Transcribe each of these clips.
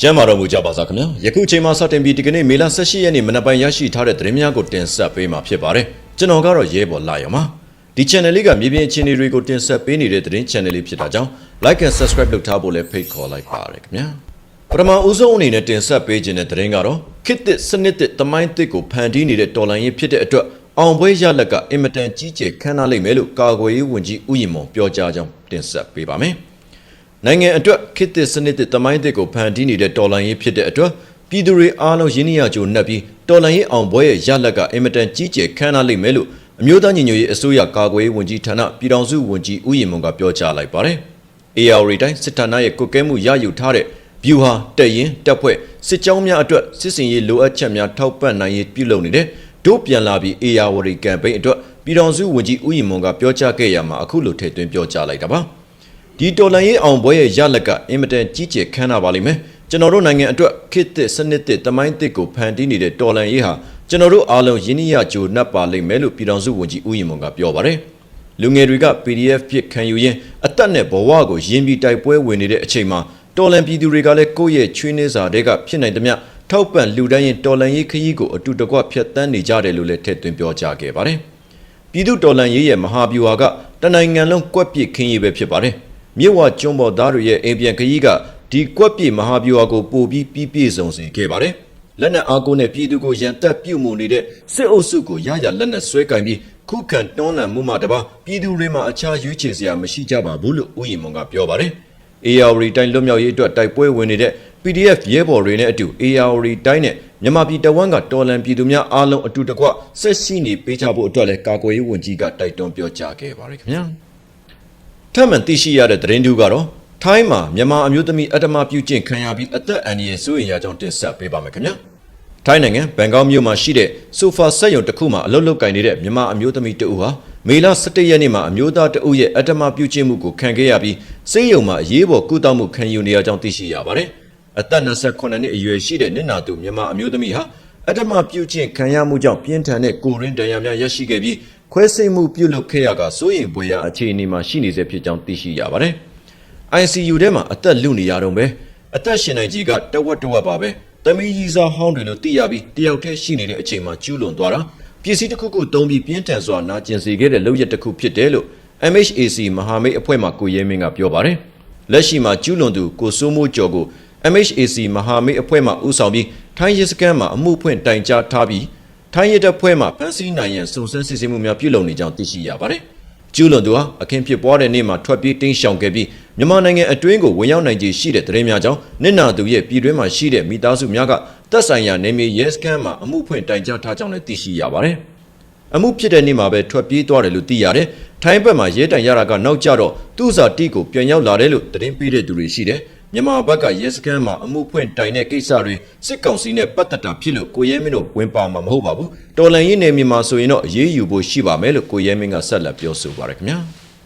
ကျမ်းမာတော်မူကြပါစားခင်ဗျာယခုအချိန်မှစတင်ပြီးဒီကနေ့မေလ18ရက်နေ့မနက်ပိုင်းရရှိထားတဲ့သတင်းများကိုတင်ဆက်ပေးမှာဖြစ်ပါတယ်ကျွန်တော်ကတော့ရဲဘော်လာရမှာဒီ channel လေးကမြေပြင်အခြေအနေတွေကိုတင်ဆက်ပေးနေတဲ့သတင်း channel လေးဖြစ်တာကြောင့် like and subscribe လုပ်ထားဖို့လည်းဖိတ်ခေါ်လိုက်ပါရခင်ဗျာပထမဦးဆုံးအနေနဲ့တင်ဆက်ပေးခြင်းတဲ့သတင်းကတော့ခစ်တစ်စနစ်တစ်တမိုင်းတစ်ကိုဖန်တီးနေတဲ့တော်လိုင်းရေးဖြစ်တဲ့အတွက်အောင်ပွဲရလက်ကအင်မတန်ကြီးကျယ်ခမ်းနားလိမ့်မယ်လို့ကာကွယ်ရေးဝန်ကြီးဦးရင်မွန်ပြောကြားကြောင်းတင်ဆက်ပေးပါမယ် နိုင်ငံအတွက်ခစ်တစ်စနစ်တစ်တမိုင်းတစ်ကိုဖန်တီးနေတဲ့တော်လိုင်းရေးဖြစ်တဲ့အတွက်ပြည်သူတွေအားလုံးရင်းနှီးရကြိုနှက်ပြီးတော်လိုင်းရေးအောင်ပွဲရဲ့ရလက်ကအင်မတန်ကြီးကျယ်ခမ်းနားလိမ့်မယ်လို့အမျိုးသားညီညွတ်ရေးအစိုးရကာကွယ်ရေးဝန်ကြီးဌာနပြည်ထောင်စုဝန်ကြီးဦးရင်မွန်ကပြောကြားလိုက်ပါတယ်။ AR တိုင်းစစ်ဌာနရဲ့ကုတ်ကဲမှုရယူထားတဲ့ဗျူဟာတက်ရင်တက်ဖွဲ့စစ်ကြောင်းများအတွက်စစ်စင်ရေးလိုအပ်ချက်များထောက်ပံ့နိုင်ရေးပြုလုပ်နေတဲ့တို့ပြန်လာပြီး AR ဝရီကမ်ပိန်းအတွက်ပြည်ထောင်စုဝန်ကြီးဦးရင်မွန်ကပြောကြားခဲ့ရမှာအခုလိုထည့်သွင်းပြောကြားလိုက်တာပါ ဒီတော်လန်ရေးအောင်ပွဲရဲ့ရလက်ကအင်မတန်ကြီးကျယ်ခမ်းနားပါလိမ့်မယ်ကျွန်တော်တို့နိုင်ငံအတွက်ခေတ်သစ်စနစ်သစ်တမိုင်းသစ်ကိုဖန်တီးနေတဲ့တော်လန်ရေးဟာကျွန်တော်တို့အားလုံးယင်းနှိယကြိုနှပ်ပါလိမ့်မယ်လို့ပြည်ထောင်စုဝန်ကြီးဦးရင်မွန်ကပြောပါတယ်လူငယ်တွေက PDF ဖြစ်ခံယူရင်းအသက်နဲ့ဘဝကိုယင်းပြီးတိုက်ပွဲဝင်နေတဲ့အချိန်မှာတော်လန်ပြည်သူတွေကလည်းကိုယ့်ရဲ့ချွေးနှင်းစာတွေကဖြစ်နိုင်သမျှထောက်ပံ့လူတိုင်းရင်တော်လန်ရေးခရီးကိုအတူတကွဖျက်ဆီးနေကြတယ်လို့လည်းထည့်သွင်းပြောကြားခဲ့ပါတယ်။ပြည်သူတော်လန်ရေးရဲ့မဟာဗျူဟာကတနိုင်ငံလုံးကွက်ပစ်ခင်းရေးပဲဖြစ်ပါတယ်။ မြစ်ဝကျွန်းပေါ်သားတွေရဲ့အိမ်ပြန်ခရီးကဒီကွက်ပစ်မဟာဗျူဟာကိုပို့ပြီးပြည့်ပြည့်စုံစေခဲ့ပါတယ်။လက်နက်အားကိုးနဲ့ပြည်သူကိုရန်တပ်ပြုတ်မှုနေတဲ့စစ်အုပ်စုကိုရရလက်နက်ဆွဲကင်ပြီးခုခံတွန်းလှန်မှုမှတပါပြည်သူတွေမှာအခြားရွေးချယ်စရာမရှိကြပါဘူးလို့ဦးရင်မွန်ကပြောပါတယ်။ AR တိုင်းလွတ်မြောက်ရေးအတွက်တိုက်ပွဲဝင်နေတဲ့ PDF ရဲဘော်တွေနဲ့အတူ AR တိုင်းနဲ့မြန်မာပြည်တဝန်းကတော်လန်ပြည်သူများအားလုံးအတူတကွဆက်ရှိနေပေးကြဖို့အတွက်လည်းကာကွယ်ရေးဝန်ကြီးကတိုက်တွန်းပြောကြားခဲ့ပါတယ်ခင်ဗျာ ထပ်မံသိရှိရတဲ့သတင်းတူကတော့ထိုင်းမှာမြန်မာအမျိုးသမီးအတ္တမပြုကျင့်ခံရပြီးအသက်အန္တရာယ်စိုးရိမ်ရကြောင်းတင်ဆက်ပေးပါမယ်ခင်ဗျာထိုင်းနိုင်ငံဘန်ကောက်မြို့မှာရှိတဲ့ဆိုဖာဆက်ရုံတစ်ခုမှာအလုပ်လုပ်ကိုင်နေတဲ့မြန်မာအမျိုးသမီးတဦးဟာမေလ17ရက်နေ့မှာအမျိုးသားတဦးရဲ့အတ္တမပြုကျင့်မှုကိုခံခဲ့ရပြီးစိတ်ယုံမှာအရေးပေါ်ကုသမှုခံယူနေရကြောင်းသိရှိရပါတယ်။အသက်28နှစ်အရွယ်ရှိတဲ့နင့်နာသူမြန်မာအမျိုးသမီးဟာအတ္တမပြုကျင့်ခံရမှုကြောင့်ပြင်းထန်တဲ့ကိုရင်းဒဏ်ရာများရရှိခဲ့ပြီး ခွဲစိတ်မှုပြုလုပ်ခဲ့ရကစိုးရိမ်ပွေရာအခြေအနေမှာရှိနေစေဖြစ်ကြောင်းသိရှိရပါတယ်။ ICU ထဲမှာအသက်လူနေရတော့ပဲအသက်ရှင်နိုင်ကြီးကတဝက်တဝက်ပါပဲ။တမီးကြီးစားဟောင်းတွေလို့သိရပြီးတယောက်တည်းရှိနေတဲ့အချိန်မှာကျူးလွန်သွားတာပစ္စည်းတစ်ခုခုတုံးပြီးပြင်းထန်စွာနာကျင်စေခဲ့တဲ့လုပ်ရက်တစ်ခုဖြစ်တယ်လို့ MHAC မဟာမိတ်အဖွဲ့မှကိုရဲမင်းကပြောပါတယ်လက်ရှိမှာကျူးလွန်သူကိုစိုးမိုးကျော်ကို MHAC မဟာမိတ်အဖွဲ့မှဦးဆောင်ပြီးထိုင်းရဲစခန်းမှာအမှုဖွင့်တိုင်ကြားထားပြီး ထိုင်းရဲတပ်ဖွဲ့မှဖမ်းဆီးနိုင်ရန်စုံစမ်းစစ်ဆေးမှုများပြုလုပ်နေကြောင်းသိရှိရပါတယ်ကျူးလွန်သူဟာအခင်းဖြစ်ပွားတဲ့နေ့မှာထွက်ပြေးတင်းရှောင်ခဲ့ပြီးမြန်မာနိုင်ငံအတွင်းကိုဝင်ရောက်နိုင်ခြေရှိတဲ့သတင်းများကြောင့်နစ်နာသူရဲ့ပြည်တွင်းမှာရှိတဲ့မိသားစုများကတပ်ဆိုင်ရာနေမြေရဲစခန်းမှာအမှုဖွင့်တိုင်ကြားထားကြောင်းလည်းသိရှိရပါတယ်။အမှုဖြစ်တဲ့နေ့မှာပဲထွက်ပြေးသွားတယ်လို့သိရတယ်။ထိုင်းဘက်မှာရဲတိုင်ရတာကနောက်ကျတော့သူ့စာတီကိုပြန်ရောက်လာတယ်လို့သတင်းပေးတဲ့သူတွေရှိတယ်။ မြန်မာဘက်ကရဲစခန်းမှာအမှုဖွင့်တိုင်တဲ့ကိစ္စတွေစစ်ကောင်စီနဲ့ပတ်သက်တာဖြစ်လို့ကိုရဲမင်းတို့ဝင်ပါမှာမဟုတ်ပါဘူး။တော်လန်ရေးနယ်မြေမှာဆိုရင်တော့အရေးယူဖို့ရှိပါမယ်လို့ကိုရဲမင်းကဆက်လက်ပြောဆိုပါရခင်ဗျာ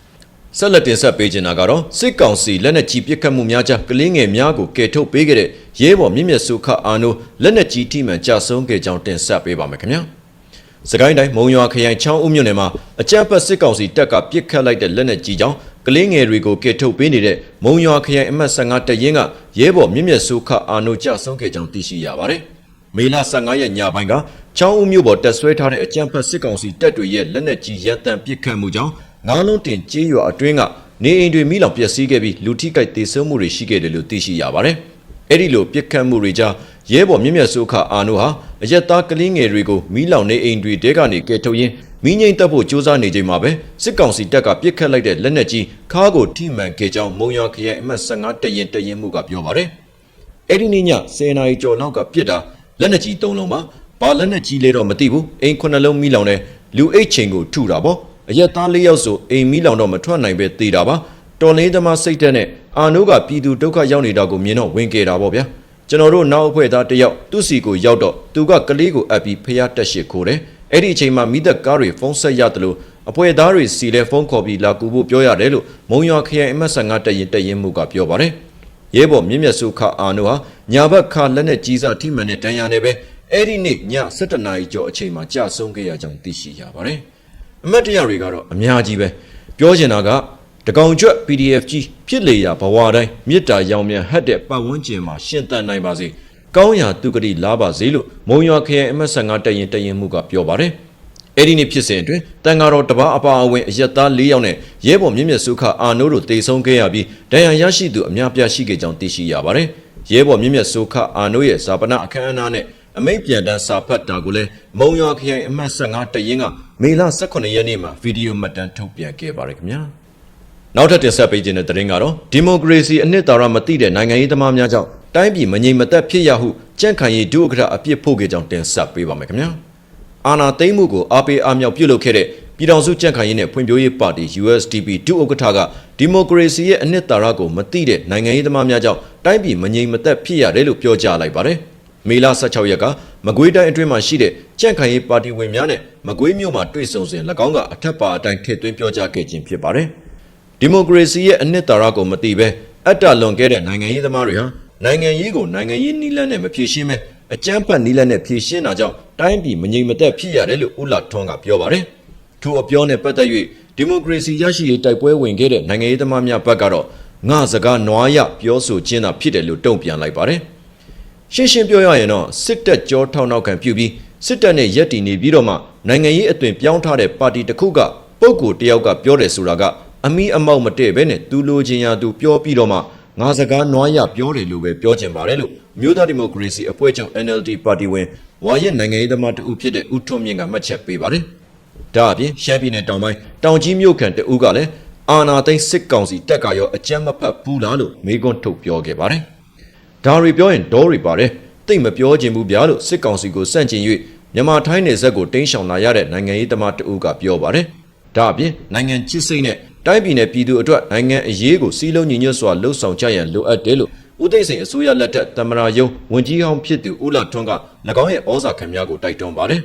။ဆက်လက်တင်ဆက်ပေးချင်တာကတော့စစ်ကောင်စီလက်နက်ကြီးပစ်ခတ်မှုများကြားကလေးငယ်များကိုကယ်ထုတ်ပေးခဲ့တဲ့ရဲဘော်မြင့်မြတ်စုခအာနိုလက်နက်ကြီးထိမှန်ကြဆုံးခဲ့ကြောင်းတင်ဆက်ပေးပါမယ်ခင်ဗျာစကိုင်းတိုင်းမုံရွာခရိုင်ချောင်းဦးမြို့နယ်မှာအကြမ်းဖက်စစ်ကောင်စီတပ်ကပစ်ခတ်လိုက်တဲ့လက်နက်ကြီးကြောင့် ကလေးငယ်တွေကိုကယ်ထုတ်ပေးနေတဲ့မုံရွာခရိုင်အမှတ်15တရင်ကရဲဘော်မြင့်မြတ်စုခအာနိုကြဆုံးခဲ့ကြောင်းသိရှိရပါတယ်မေလ15ရက်ညပိုင်းကချောင်းဦးမြို့ပေါ်တက်ဆွဲထားတဲ့အကြမ်းဖက်စစ်ကောင်စီတပ်တွေရဲ့လက်နက်ကြီးရန်တမ်းပစ်ခတ်မှုကြောင့်ငါးလုံးတင်ကြေးရွာအတွင်းကနေအိမ်တွေမိလောင်ပျက်စီးခဲ့ပြီးလူထိကြိုက်ဒေဆုံးမှုတွေရှိခဲ့တယ်လို့သိရှိရပါတယ်။အဲ့ဒီလိုပြစ်ခတ်မှုတွေကြားရဲဘော်မြင့်မြတ်စိုးခအာနိုဟာအရက်သားကလေးငယ်တွေကိုမိလောင်နေအိမ်တွေတဲကနေကယ်ထုတ်ရင်း မိငိမ့်တက်ဖို့စ조사နေချိန်မှာပဲစစ်ကောင်စီတပ်ကပြစ်ခတ်လိုက်တဲ့လက်နက်ကြီးခါးကိုထိမှန်ခဲ့ကြောင်းမုံရွာခရိုင်အမှတ်15တရင်တရင်မှုကပြောပါတယ်။အဲ့ဒီနေ့ည10နာရီကျော်လောက်ကပြစ်တာလက်နက်ကြီး၃လုံးပါ။ဘာလက်နက်ကြီးလဲတော့မသိဘူး။အိမ်ခုနှလုံးမိလောင်တဲ့လူအိတ်ချိန်ကိုထုတာပေါ့။အရက်သား၄ယောက်ဆိုအိမ်မီးလောင်တော့မထွက်နိုင်ပဲသေတာပါတော်လေးသမားစိတ်တက်နဲ့အာနိုးကပြည်သူဒုက္ခရောက်နေတာကိုမြင်တော့ဝင်ကြတာပေါ့ဗျာကျွန်တော်တို့နောက်အဖွဲ့သားတယောက်သူ့စီကိုရောက်တော့သူကကလေးကိုအပ်ပြီးဖျားတက်ရှိခိုးတယ် အဲ့ဒီအချိန်မှာမိသက်ကားတွေဖုန်းဆက်ရတယ်လို့အဖွဲ့သားတွေစီလဲဖုန်းခေါ်ပြီးလာကူဖို့ပြောရတယ်လို့မုံရွာခရိုင်အမတ်15တရင်တရင်မှုကပြောပါတယ်ရဲဘော်မြင့်မြတ်စုခအာနိုဟာညာဘက်ခါလက်နဲ့ကြီးစားထိမှန်တဲ့တန်ရာနဲ့ပဲအဲ့ဒီနေ့ည7နာရီကျော်အချိန်မှာကြာဆုံးခဲ့ရကြောင်းသိရှိရပါတယ်အမတ်တရတွေကတော့အများကြီးပဲပြောချင်တာကတကောင်ကျွတ် PDF ကြီးဖြစ်လေရာဘဝတိုင်းမေတ္တာရောင်မြန်ဟတ်တဲ့ပတ်ဝန်းကျင်မှာရှင်သန်နိုင်ပါစေ ကောင်းရာသူကတိလာပါစေလို့မုံရွာခရိုင်အမတ်15 တရင်တရင်မှုကပြောပါတယ်အဲ့ဒီနေ့ဖြစ်စဉ်အတွင်းတန်ဃာတော်တပားအပါအဝင်အရက်သား၄ယောက်နဲ့ရဲဘော်မြင့်မြတ်စုခအာနိုးတို့တေဆုံးခဲ့ရပြီးဒဏ်ရာရရှိသူအများပြားရှိခဲ့ကြောင်းသိရှိရပါတယ်ရဲဘော်မြင့်မြတ်စုခအာနိုးရဲ့ဇာပနာအခမ်းအနားနဲ့အမိတ်ပြန်တန်းစာဖတ်တာကိုလည်းမုံရွာခရိုင်အမတ်15တရင်ကမေလ18ရက်နေ့မှာဗီဒီယိုမှတ်တမ်းထုတ်ပြန်ခဲ့ပါတယ်ခင်ဗျာနောက်ထပ်တင်ဆက်ပေးခြင်းတဲ့သတင်းကတော့ဒီမိုကရေစီအနှစ်သာရမသိတဲ့နိုင်ငံရေးသမားများကြောင့် တိုင်းပြည်မငြိမ်မသက်ဖြစ်ရဟုကြန့်ခိုင်ရေးဒုဥက္ကဋ္ဌအပြစ်ဖို့ခဲ့ကြောင်းတင်ဆက်ပေးပါမယ်ခင်ဗျာအာနာသိမ့်မှုကိုအားပေးအားမြောက်ပြုလုပ်ခဲ့တဲ့ပြည်ထောင်စုကြန့်ခိုင်ရေးနဲ့ဖွံ့ဖြိုးရေးပါတီ USDP ဒုဥက္ကဋ္ဌကဒီမိုကရေစီရဲ့အနှစ်သာရကိုမသိတဲ့နိုင်ငံရေးသမားများကြောင့်တိုင်းပြည်မငြိမ်မသက်ဖြစ်ရတယ်လို့ပြောကြားလိုက်ပါတယ်မေလ16ရက်ကမကွေးတိုင်းအတွင်းမှာရှိတဲ့ကြန့်ခိုင်ရေးပါတီဝင်များနဲ့မကွေးမြို့မှာတွေ့ဆုံစဉ်၎င်းကအထက်ပါအတိုင်းထည့်သွင်းပြောကြားခဲ့ခြင်းဖြစ်ပါတယ်။ဒီမိုကရေစီရဲ့အနှစ်သာရကိုမသိဘဲအတ္တလွန်ခဲ့တဲ့နိုင်ငံရေးသမားတွေဟာ နိုင်ငံရေးကိုနိုင်ငံရေးနီးလန်းနဲ့မဖြေရှင်းပဲအကြမ်းဖက်နီးလန်းနဲ့ဖြေရှင်းတာကြောင့်တိုင်းပြည်မငြိမ်မသက်ဖြစ်ရတယ်လို့ဦးလာထွန်းကပြောပါတယ်။ထို့အပြောနဲ့ပတ်သက်၍ဒီမိုကရေစီရရှိရေးတိုက်ပွဲဝင်ခဲ့တဲ့နိုင်ငံရေးသမားများဘက်ကတော့ငါစကားနွားရပြောဆိုခြင်းသာဖြစ်တယ်လို့တုံ့ပြန်လိုက်ပါတယ်။ရှင်းရှင်းပြောရရင်တော့စစ်တပ်ကြောထောက်နောက်ခံပြုပြီးစစ်တပ်နဲ့ရက်တည်နေပြီးတော့မှနိုင်ငံရေးအသွင်ပြောင်းထားတဲ့ပါတီတစ်ခုကပုံကိုတယောက်ကပြောတယ်ဆိုတာကအမီးအမောက်မတည့်ပဲနဲ့သူလိုချင်ရာသူပြောပြီးတော့မှ ငါစကားနွားရပြောတယ်လို့ပဲပြောချင်ပါတယ်လို့မြို့သားဒီမိုကရေစီအဖွဲ့ချုပ် NLD ပါတီဝင်ဝါရက်နိုင်ငံရေးသမားတဦးဖြစ်တဲ့ဦးထွန်းမြင့်ကမှတ်ချက်ပေးပါတယ်။ဒါအပြင်ရှမ်းပြည်နယ်တောင်ပိုင်းတောင်ကြီးမြို့ခံတဦးကလည်းအာနာသိန်းစစ်ကောင်စီတပ်ကရောအကြမ်းမဖက်ဘူးလားလို့မေးခွန်းထုတ်ပြောခဲ့ပါတယ်။ဒါတွေပြောရင်ဒေါတွေပါတယ်တိတ်မပြောချင်ဘူးဗျာလို့စစ်ကောင်စီကိုစန့်ကျင်၍မြန်မာထိုင်းနယ်စပ်ကိုတင်းရှောင်လာရတဲ့နိုင်ငံရေးသမားတဦးကပြောပါတယ်ဒါအပြင်နိုင်ငံချစ်စိတ်နဲ့ တိုင်းပြည်နယ်ပြည်သူအတွက်နိုင်ငံအရေးကိုစီးလုံးညီညွတ်စွာလှုပ်ဆောင်ကြရန်လိုအပ်တယ်လို့ဦးသိန်းစိန်အစိုးရလက်ထက်တမရာယုံဝန်ကြီးဟောင်းဖြစ်သူဦးလာထွန်းက၎င်းရဲ့ဩဇာခံများကိုတိုက်တွန်းပါတယ်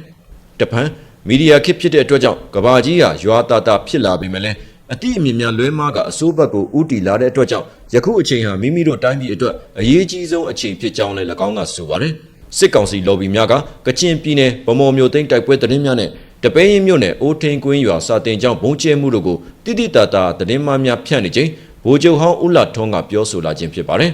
တပန်မီဒီယာခေတ်ဖြစ်တဲ့အတွက်ကြောင့်ကဘာကြီးဟာရွာတာတာဖြစ်လာပြီမလဲအတိအမြင်များလွဲမားကအစိုးဘက်ကိုဥတီလာတဲ့အတွက်ကြောင့်ယခုအချိန်ဟာမိမိတို့တိုင်းပြည်အတွက်အရေးကြီးဆုံးအချိန်ဖြစ်ကြောင်းလည်း၎င်းကဆိုပါတယ်စစ်ကောင်စီလော်ဘီများကကချင်ပြည်နယ်ဗမော်မျိုးသိန်းတိုက်ပွဲသတင်းများနဲ့ တပင်းရင်မြို့နယ်အိုးထင်းကွင်းရွာစာတင်ကျောင်းဘုံကျဲမှုတို့ကိုတိတိတတာသတင်းမှများဖြန့်နေချိန်ဗိုလ်ချုပ်ဟောင်းဦးလာထွန်းကပြောဆိုလာခြင်းဖြစ်ပါတယ်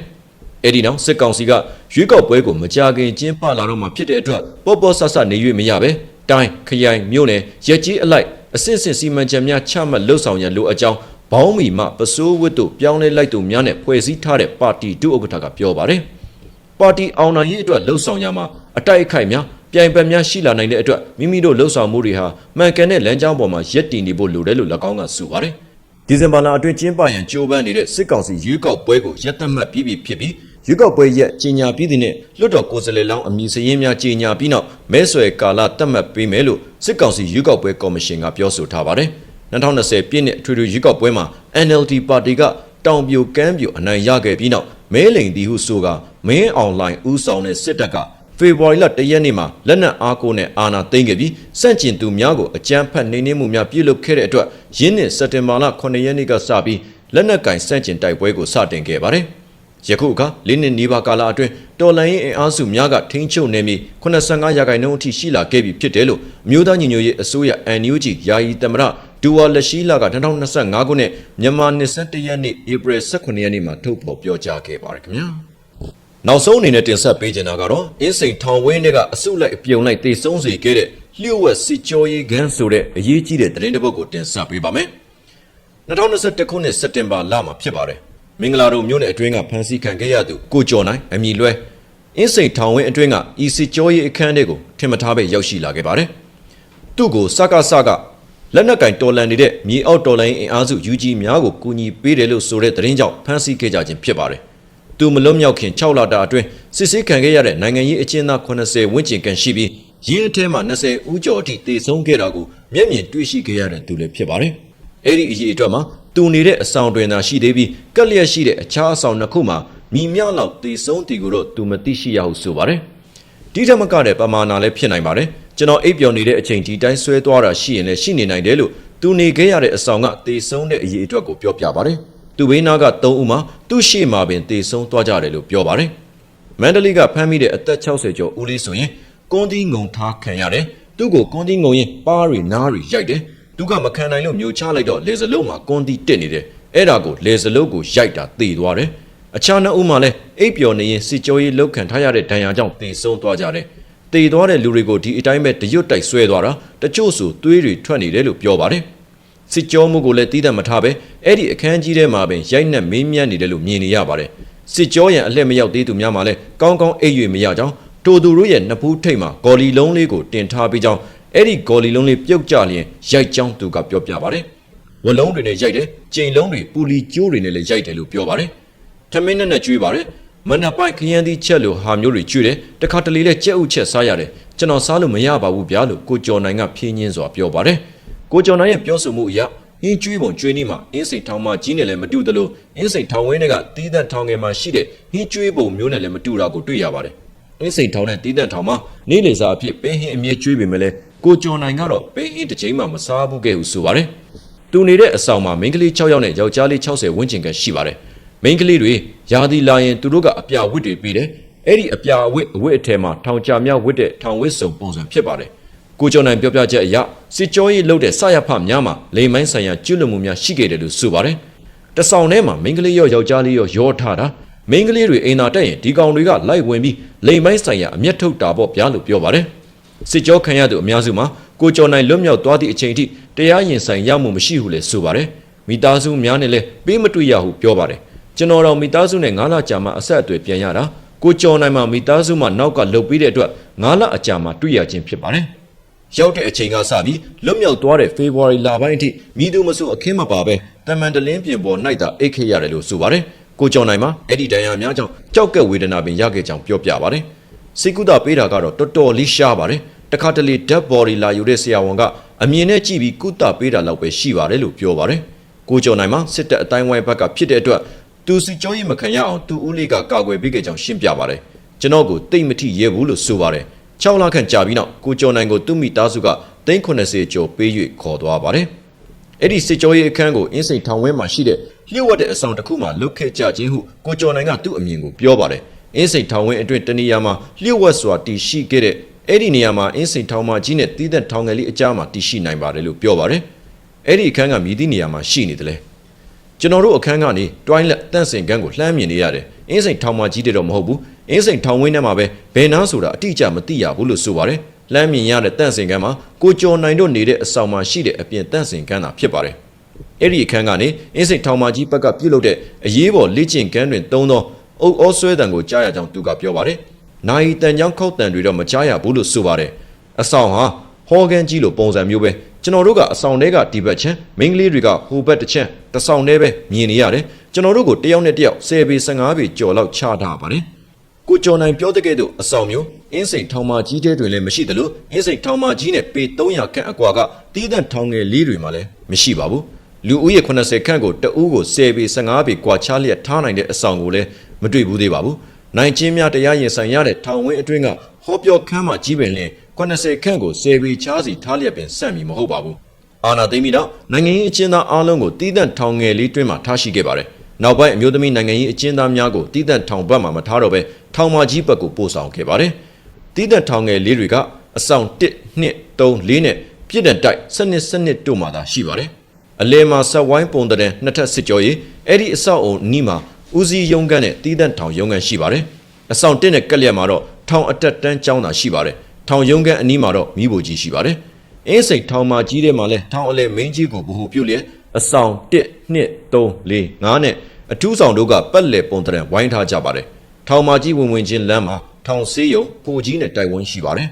အဲ့ဒီနောက်စစ်ကောင်စီကရွေးကောက်ပွဲကိုမကြခင်ကျင်းပလာတော့မှဖြစ်တဲ့အတွက်ပေါ်ပေါ်ဆဆနေ၍မရပဲတိုင်းခရိုင်မြို့နယ်ရက်ကြီးအလိုက်အစစ်စစ်စီမံချက်များချမှတ်လှုပ်ဆောင်ရန်လိုအပ်ကြောင်းဘောင်းမီမှပစိုးဝတ်တို့ပြောင်းလဲလိုက်သူများနဲ့ဖွဲ့စည်းထားတဲ့ပါတီဒုဥက္ကဋ္ဌကပြောပါတယ်ပါတီအောင်နိုင်ရေးအတွက်လှုပ်ဆောင်ရမှာအတိုက်အခိုက်များ ပြိုင်ပတ်များရှိလာနိုင်တဲ့အတွက်မိမိတို့လှုပ်ဆောင်မှုတွေဟာမှန်ကန်တဲ့လမ်းကြောင်းပေါ်မှာရက်တည်နေဖို့လိုတယ်လို့၎င်းကဆိုပါတယ်ဒီဇင်ဘာလအတွင်းကျင်းပရန်ကြိုးပမ်းနေတဲ့စစ်ကောင်စီရွေးကောက်ပွဲကိုရက်သက်မှတ်ပြီးပြီဖြစ်ပြီးရွေးကောက်ပွဲရက်ကြီးညာပြီးတဲ့နေ့လွတ်တော်ကိုယ်စားလှယ်လောင်းအမည်စရင်းများကြီးညာပြီးနောက်မဲဆွယ်ကာလတတ်မှတ်ပေးမယ်လို့စစ်ကောင်စီရွေးကောက်ပွဲကော်မရှင်ကပြောဆိုထားပါတယ်2020ပြည့်နှစ်အထွေထွေရွေးကောက်ပွဲမှာ NLD ပါတီကတောင်ပြိုကမ်းပြိုအနိုင်ရခဲ့ပြီးနောက်မဲလိန်တီဟုဆိုကမင်းအွန်လိုင်းဥဆောင်တဲ့စစ်တပ်က ဖေဖော်ဝါရီလ၁ရက်နေ့မှာလက်နက်အားကိုနဲ့အာဏာသိမ်းခဲ့ပြီးစန့်ကျင်သူများကိုအကြမ်းဖက်နှိမ်နင်းမှုများပြုလုပ်ခဲ့တဲ့အတွက်ယင်းနှစ်စက်တင်ဘာလ9ရက်နေ့ကစပြီးလက်နက်ကင်စန့်ကျင်တိုက်ပွဲကိုစတင်ခဲ့ပါတယ်။ယခုအခါလေးနှစ်နီးပါးကာလအတွင်းတော်လှန်ရေးအင်အားစုများကထိန်းချုပ်နေပြီး85ရာခိုင်နှုန်းအထိရှိလာခဲ့ပြီဖြစ်တယ်လို့အမျိုးသားညီညွတ်ရေးအစိုးရ NUG ယာယီသမရဒူဝါလက်ရှိလာက2025ခုနှစ်မြန်မာနှစ်21ရက်နေ့ဧပြီ18ရက်နေ့မှာထုတ်ဖော်ပြောကြားခဲ့ပါတယ်ခင်ဗျာ။ နောက်ဆုံးအနေနဲ့တင်ဆက်ပေးချင်တာကတော့အင်းစိန်ထောင်ဝင်းတွေကအစုလိုက်အပြုံလိုက်တေဆုံးစေခဲ့တဲ့လျှို့ဝှက်စစ်ကြောရေးခန်းဆိုတဲ့အရေးကြီးတဲ့သတင်းတစ်ပုဒ်ကိုတင်ဆက်ပေးပါမယ်။2021ခုနှစ်စက်တင်ဘာလမှာဖြစ်ပါတယ်။မင်္ဂလာတို့မြို့နယ်အတွင်းကဖမ်းဆီးခံခဲ့ရသူကိုကျော်နိုင်အမည်လွဲအင်းစိန်ထောင်ဝင်းအတွင်းကဤစစ်ကြောရေးအခန်းတွေကိုထင်မထားပဲရောက်ရှိလာခဲ့ပါတယ်။သူ့ကိုစကစကလက်နက်ကင်တော်လန်နေတဲ့မြေအောက်တော်လိုင်းအင်အားစု UG များကိုကူညီပေးတယ်လို့ဆိုတဲ့သတင်းကြောင့်ဖမ်းဆီးခဲ့ကြခြင်းဖြစ်ပါတယ်။ သူမလွတ်မြောက်ခင်6လတာအတွင်းစစ်ဆေးခံခဲ့ရတဲ့နိုင်ငံရေးအကျဉ်းသား80ဝန်းကျင်ခန့်ရှိပြီးရင်းအထဲမှာ20ဦးကျော်အထိတေဆုံးခဲ့တာကိုမျက်မြင်တွေ့ရှိခဲ့ရတဲ့သူလည်းဖြစ်ပါတယ်။အဲ့ဒီအရေးအတွက်မှာသူနေတဲ့အဆောင်တွင်သာရှိသေးပြီးကက်လျက်ရှိတဲ့အခြားအဆောင်နှစ်ခုမှာမိမြလောက်တေဆုံးတီကိုတော့သူမသိရှိရဟုဆိုပါတယ်။ဒီထက်မကတဲ့ပမာဏလည်းဖြစ်နိုင်ပါတယ်။ကျွန်တော်အိပ်ပျော်နေတဲ့အချိန်ဒီတိုင်းဆွဲသွားတာရှိရင်လည်းရှိနေနိုင်တယ်လို့သူနေခဲ့ရတဲ့အဆောင်ကတေဆုံးတဲ့အရေးအတွက်ကိုပြောပြပါတယ်။ သူဘေးနာက3ဦးမှာသူ့ရှေ့မှာပင်တေဆုံးသွားကြတယ်လို့ပြောပါတယ်။မန္တလေးကဖမ်းမိတဲ့အသက်60ကျော်ဦးလေးဆိုရင်ကွန်တီးငုံထားခံရတယ်။သူ့ကိုကွန်တီးငုံရင်ပါးရီနားရီရိုက်တယ်။သူကမခံနိုင်လို့မျိုးချလိုက်တော့လေစလုံးမှာကွန်တီးတက်နေတယ်။အဲ့ဒါကိုလေစလုတ်ကိုရိုက်တာတည်သွားတယ်အခြားနှစ်ဦးမှလည်းအိပ်ပျော်နေရင်စစ်ကြောရေးလောက်ခံထားရတဲ့ဒဏ်ရာကြောင့်တည်ဆုံးသွားကြတယ်တည်သွားတဲ့လူတွေကိုဒီအတိုင်းပဲတရွတ်တိုက်ဆွဲသွားတာတချို့ဆိုသွေးတွေထွက်နေတယ်လို့ပြောပါတယ် စစ်ကြောမှုကိုလည်းတီးတတ်မထားပဲအဲ့ဒီအခန်းကြီးထဲမှာပင်ရိုက်နှက်မင်းမြတ်နေတယ်လို့မြင်နေရပါတယ်စစ်ကြောရန်အလှည့်မရောက်သေးသူများမှလည်းကောင်းကောင်းအိပ်၍မရကြောင်းတိုသူတို့ရဲ့နှစ်ဖူးထိတ်မှာဂေါ်လီလုံးလေးကိုတင်ထားပြီးကြောင်းအဲ့ဒီဂေါ်လီလုံးလေးပြုတ်ကျလျင်ရိုက်ကြောင်းသူကပြောပြပါတယ်ဝလုံးတွေနဲ့ရိုက်တယ်ကြိမ်လုံးတွေပူလီကျိုးတွေနဲ့လည်းရိုက်တယ်လို့ပြောပါတယ်ထမင်းနဲ့နဲ့ကျွေးပါတယ်မနက်ပိုင်းခရမ်းသီးချက်လို့ဟာမျိုးတွေကျွေးတယ်တခါတလေလဲကြက်ဥချက်စားရတယ်ကျွန်တော်စားလို့မရပါဘူးဗျာလို့ကိုကျော်နိုင်ကဖြင်းညင်းစွာပြောပါတယ် ကိုကျော်နိုင်ရဲ့ပြောဆိုမှုအရဟင်းကျွေးပုံကျွေးနေမှာအင်းစိတ်ထောင်မှကြီးနေလည်းမတူသလိုအင်းစိတ်ထောင်ဝင်းတွေကတီးသန့်ထောင်ငယ်မှာရှိတဲ့ဟင်းကျွေးပုံမျိုးနဲ့လည်းမတူတာကိုတွေ့ရပါတယ်အင်းစိတ်ထောင်နဲ့တီးသန့်ထောင်မှာနေ့လေစာအဖြစ်ပင်းဟင်းအမြဲကျွေးပေမဲ့လည်းကိုကျော်နိုင်ကတော့ပင်းဟင်းတစ်ချိန်မှမစားဘူးခဲ့ဟုဆိုပါတယ်သူနေတဲ့အဆောင်မှာမိန်းကလေး6ယောက်နဲ့ယောက်ျားလေး60ဝန်းကျင်ခန့်ရှိပါတယ်မိန်းကလေးတွေယာဒီလာရင်သူတို့ကအပြာဝတ်တွေပြီးတယ်အဲ့ဒီအပြာဝတ်အဝတ်အထည်မှာထောင်ကြမြောက်ဝတ်တဲ့ထောင်ဝတ်စုံပုံစံဖြစ်ပါတယ် ကိုကျော်နိုင်ပြောပြချက်အရစစ်ကြောရေးလုပ်တဲ့ဆရဖများမှာလိမ်မိုင်းဆိုင်ရာကျွလွန်မှုများရှိခဲ့တယ်လို့ဆိုပါတယ်တဆောင်ထဲမှာမိန်းကလေးရောယောက်ျားလေးရောရောထားတာမိန်းကလေးတွေအိမ်သာတက်ရင်ဒီကောင်တွေကလိုက်ဝင်ပြီးလိမ်မိုင်းဆိုင်ရာအမျက်ထုတ်တာပေါ့ဗျာလို့ပြောပါတယ်စစ်ကြောခံရသူအများစုမှာကိုကျော်နိုင်လွတ်မြောက်သွားသည့်အချိန်ထိတရားရင်ဆိုင်ရမှုမရှိဘူးလေဆိုပါတယ်မိသားစုများနဲ့လည်းပေးမတွေ့ရဟုပြောပါတယ်ကျွန်တော်တို့မိသားစုနဲ့9လကြာမှအဆက်အသွယ်ပြန်ရတာကိုကျော်နိုင်မှာမိသားစုမှနောက်ကလှုပ်ပြီးတဲ့အတွက်9လအကြာမှတွေ့ရခြင်းဖြစ်ပါတယ် ရောက်တဲ့အချိန်ကစပြီးလွတ်မြောက်သွားတဲ့ဖေဖော်ဝါရီလပိုင်းအထိမိသူမဆိုအခင်းမပါပဲတမန်တလင်းပြင်ပေါ်၌သာအိတ်ခဲ့ရတယ်လို့ဆိုပါတယ်ကိုကျော်နိုင်မှာအဲ့ဒီဒဏ်ရာများကြောင့်ကြောက်ကက်ဝေဒနာပင်ရခဲ့ကြောင်းပြောပြပါတယ်စိတ်ကူးတာပေးတာကတော့တော်တော်လေးရှားပါတယ်တခါတလေ dead body လာယူတဲ့ဆရာဝန်ကအမြင်နဲ့ကြည့်ပြီးကုသပေးတာလောက်ပဲရှိပါတယ်လို့ပြောပါတယ်ကိုကျော်နိုင်မှာစစ်တပ်အတိုင်းဝိုင်းဘက်ကဖြစ်တဲ့အတွက်သူစီကြောရေးမခံရအောင်သူဦးလေးကကာကွယ်ပေးခဲ့ကြောင်းရှင်းပြပါတယ်ကျွန်တော်ကိုတိတ်မထိရဲဘူးလို့ဆိုပါတယ် 6လခန့်ကြာပြီးနောက်ကိုကျော်နိုင်ကိုသူ့မိသားစုက390ကျော်ပေး၍ခေါ်သွားပါတယ်အဲ့ဒီစစ်ကြောရေးအခန်းကိုအင်းစိန်ထောင်ဝင်းမှာရှိတဲ့လျှို့ဝှက်တဲ့အဆောင်တစ်ခုမှလုတ်ခဲ့ကြခြင်းဟုကိုကျော်နိုင်ကသူ့အမြင်ကိုပြောပါတယ်အင်းစိန်ထောင်ဝင်းအတွင်းတနေရာမှာလျှို့ဝှက်စွာတည်ရှိခဲ့တဲ့အဲ့ဒီနေရာမှာအင်းစိန်ထောင်မကြီးနဲ့တီးသက်ထောင်ငယ်လေးအကြားမှာတည်ရှိနိုင်ပါတယ်လို့ပြောပါတယ်အဲ့ဒီအခန်းကမြည်သည့်နေရာမှာရှိနေတယ်လေကျွန်တော်တို့အခန်းကနေတွိုင်းလက်တန့်စင်ကန်းကိုလှမ်းမြင်နေရတယ်အင်းစိန်ထောင်မကြီးတဲ့တော့မဟုတ်ဘူး အင်းစိန်ထောင်ဝင်းထဲမှာပဲဘယ်နားဆိုတာအတိအကျမသိရဘူးလို့ဆိုပါတယ်လှမ်းမြင်ရတဲ့တန့်စင်ကန်းမှာကိုကျော်နိုင်တို့နေတဲ့အဆောင်မှာရှိတဲ့အပြင်တန့်စင်ကန်းသာဖြစ်ပါတယ်အဲ့ဒီအခန်းကနေအင်းစိန်ထောင်မကြီးဘက်ကပြုတ်လုတဲ့အရေးပေါ်လေ့ကျင့်ကန်းတွင်သုံးသောအုပ်အောဆွဲတံကိုကြားရကြောင်းသူကပြောပါတယ်နိုင်တန်ချောင်းခောက်တန်တွေတော့မကြားရဘူးလို့ဆိုပါတယ်အဆောင်ဟာဟောကန်ကြီးလိုပုံစံမျိုးပဲကျွန်တော်တို့ကအဆောင်ထဲကဒီဘက်ချမ်းမိန်းကလေးတွေကဟိုဘက်တစ်ချမ်းတစ်ဆောင်ထဲပဲမြင်နေရတယ်ကျွန်တော်တို့ကိုတယောက်နဲ့တယောက်10ပေ15ပေကြော်လောက်ချထားပါတယ် ကိုကျော်နိုင်ပြောတဲ့ကဲ့သို့အဆောင်မျိုးအင်းစိန်ထောင်မကြီးတဲတွင်လည်းမရှိသလိုအင်းစိန်ထောင်မကြီးနဲ့ပေ300ခန့်အကွာကတီးတန့်ထောင်ငယ်လေးတွေမှာလည်းမရှိပါဘူးလူဦးရေ80ခန့်ကိုတအူးကို10ပေ15ပေကွာချလျက်ထားနိုင်တဲ့အဆောင်ကိုလည်းမတွေ့ဘူးသေးပါဘူးနိုင်ချင်းများတရားရင်ဆိုင်ရတဲ့ထောင်ဝင်းအတွင်းကဟောပြောခန်းမှာကြီးပင်လင်း80ခန့်ကို10ပေချားစီထားလျက်ပင်ဆန့်မီမဟုတ်ပါဘူးအာနာသိမ့်ပြီးတော့နိုင်ငံရေးအကျဉ်းသားအားလုံးကိုတီးတန့်ထောင်ငယ်လေးတွင်းမှာထားရှိခဲ့ပါတယ် နောက်ပိုင်းအမျိုးသမီးနိုင်ငံရေးအကျဉ်းသားများကိုတီးတန့်ထောင်ဘက်မှာမထားတော့ပဲထောင်မကြီးဘက်ကိုပို့ဆောင်ခဲ့ပါတယ်တီးတန့်ထောင်ငယ်လေးတွေကအဆောင်1 2 3 4နဲ့ပြည့်တန်တိုက်စနစ်စနစ်တို့မှာသာရှိပါတယ်အလဲမှာဆက်ဝိုင်းပုံတဲ့နှစ်ထပ်စစ်ကြောရေးအဲ့ဒီအဆောက်အုံနီးမှာဦးစီးရုံးခန်းနဲ့တီးတန့်ထောင်ရုံးခန်းရှိပါတယ်အဆောင်1နဲ့ကက်လျက်မှာတော့ထောင်အတက်တန်းကျောင်းသာရှိပါတယ်ထောင်ရုံးခန်းအနီးမှာတော့မိဖို့ကြီးရှိပါတယ်အင်းစိတ်ထောင်မကြီးထဲမှာလဲထောင်အလဲမင်းကြီးကိုဗဟုပြုလျက်အဆောင်1 2 3 4 5နဲ့ အထူးဆောင်တို့ကပက်လက်ပုံတဲ့ဝိုင်းထားကြပါတယ်ထောင်မကြီးဝင်ဝင်ချင်းလမ်းမှာထောင်ဆေးရုံပိုကြီးနဲ့တိုက်ဝန်းရှိပါတယ်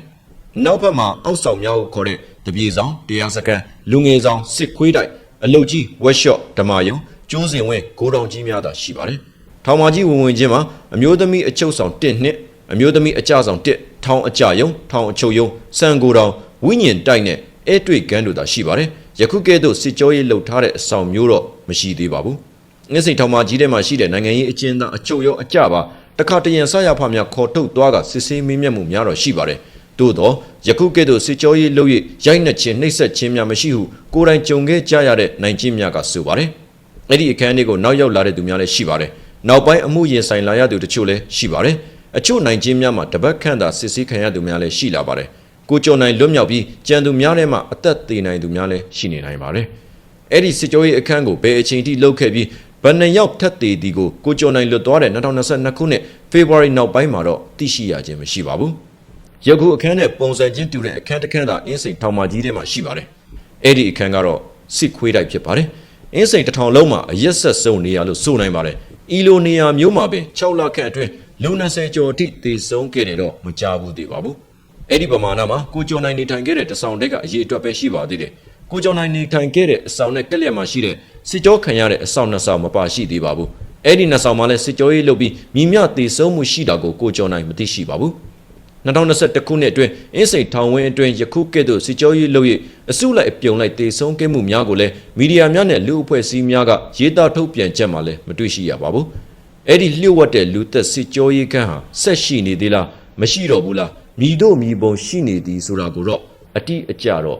နောက်ဘက်မှာအောက်ဆောင်များကိုခေါ်တဲ့တပြေဆောင်တရားစခန်းလူငယ်ဆောင်စစ်ခွေးတိုက်အလုတ်ကြီးဝက်ရှော့ဓမာယုံကျိုးစင်ဝင်းဂိုးတောင်ကြီးများသာရှိပါတယ်ထောင်မကြီးဝင်ဝင်ချင်းမှာအမျိုးသမီးအချုပ်ဆောင်1နှစ်အမျိုးသမီးအကြဆောင်1ထောင်အကြယုံထောင်အချုပ်ယုံစံကိုတောင်ဝိညာဉ်တိုက်နဲ့အဲတွေ့ကန်းတို့သာရှိပါတယ်ယခုကဲ့သို့စစ်ကြောရေးလှုပ်ထားတဲ့အဆောင်မျိုးတော့မရှိသေးပါဘူး ငစ်စိန်ထောင်မကြီးထဲမှာရှိတဲ့နိုင်ငံရေးအကျဉ်းသားအချုပ်ရောအကြပါတခါတရံဆရဖများခေါ်ထုတ်သွားကစစ်ဆေးမင်းမြတ်မှုများတော့ရှိပါတယ်သို့တော့ယခုကဲ့သို့စစ်ကြောရေးလှုပ်၍ရိုက်နှက်ခြင်းနှိပ်စက်ခြင်းများမရှိဟုကိုယ်တိုင်ကြုံခဲ့ကြရတဲ့နိုင်ခြင်းများကဆိုပါတယ်အဲ့ဒီအခန်းလေးကိုနောက်ရောက်လာတဲ့သူများလည်းရှိပါတယ်နောက်ပိုင်းအမှုရင်ဆိုင်လာရသူတချို့လည်းရှိပါတယ်အချို့နိုင်ခြင်းများမှာတပတ်ခန့်သာစစ်ဆေးခံရသူများလည်းရှိလာပါတယ်ကိုကျော်နိုင်လွတ်မြောက်ပြီးကြံသူများထဲမှာအသက်သေနိုင်သူများလည်းရှိနေနိုင်ပါတယ်အဲ့ဒီစစ်ကြောရေးအခန်းကိုဘယ်အချိန်ထိလှုပ်ခဲ့ပြီး ဘယ်နှစ်ယောက်ထက်သေးသည်ကိုကိုကျော်နိုင်လွတ်သွားတဲ့2022ခုနှစ်ဖေဖော်ဝါရီနောက်ပိုင်းမှာတော့သိရှိရခြင်းမရှိပါဘူးယခုအခန်းနဲ့ပုံစံချင်းတူတဲ့အခန်းတစ်ခန်းသာအင်းစိန်ထောင်မကြီးထဲမှာရှိပါတယ်အဲ့ဒီအခန်းကတော့စစ်ခွေးတိုက်ဖြစ်ပါတယ်အင်းစိန်တစ်ထောင်လုံးမှာအရက်ဆက်စုံနေရလို့ဆိုနိုင်ပါတယ်ဤလိုနေရာမျိုးမှာပင်6လခန့်အတွင်းလူ20ကျော်အထိသေဆုံးခဲ့တယ်တော့မကြားဘူးသေးပါဘူးအဲ့ဒီပမာဏမှာကိုကျော်နိုင်နေထိုင်ခဲ့တဲ့တဆောင်တက်ကအရေးအတွက်ပဲရှိပါသေးတယ်။ ကိုကျော်နိုင်နေထိုင်ခဲ့တဲ့အဆောင်နဲ့ကက်လျက်မှာရှိတဲ့စစ်ကြောခံရတဲ့အဆောင်နှစ်ဆောင်မပါရှိသေးပါဘူး။အဲ့ဒီနှစ်ဆောင်မှာလည်းစစ်ကြောရေးလုပ်ပြီးမိမြတေဆုံးမှုရှိတာကိုကိုကျော်နိုင်မသိရှိပါဘူး။2021ခုနှစ်အတွင်းအင်းစိန်ထောင်ဝင်းအတွင်းယခုကဲ့သို့စစ်ကြောရေးလုပ်၍အစုလိုက်အပြုံလိုက်တေဆုံးခဲ့မှုများကိုလည်းမီဒီယာများနဲ့လူအဖွဲ့အစည်းများကရေးသားထုတ်ပြန်ချက်မှာလည်းမတွေ့ရှိရပါဘူး။အဲ့ဒီလျှို့ဝှက်တဲ့လူသက်စစ်ကြောရေးကန်းဟာဆက်ရှိနေသေးလားမရှိတော့ဘူးလားမြည်တို့မြည်ပုံရှိနေသည်ဆိုတာကိုတော့အတိအကျတော့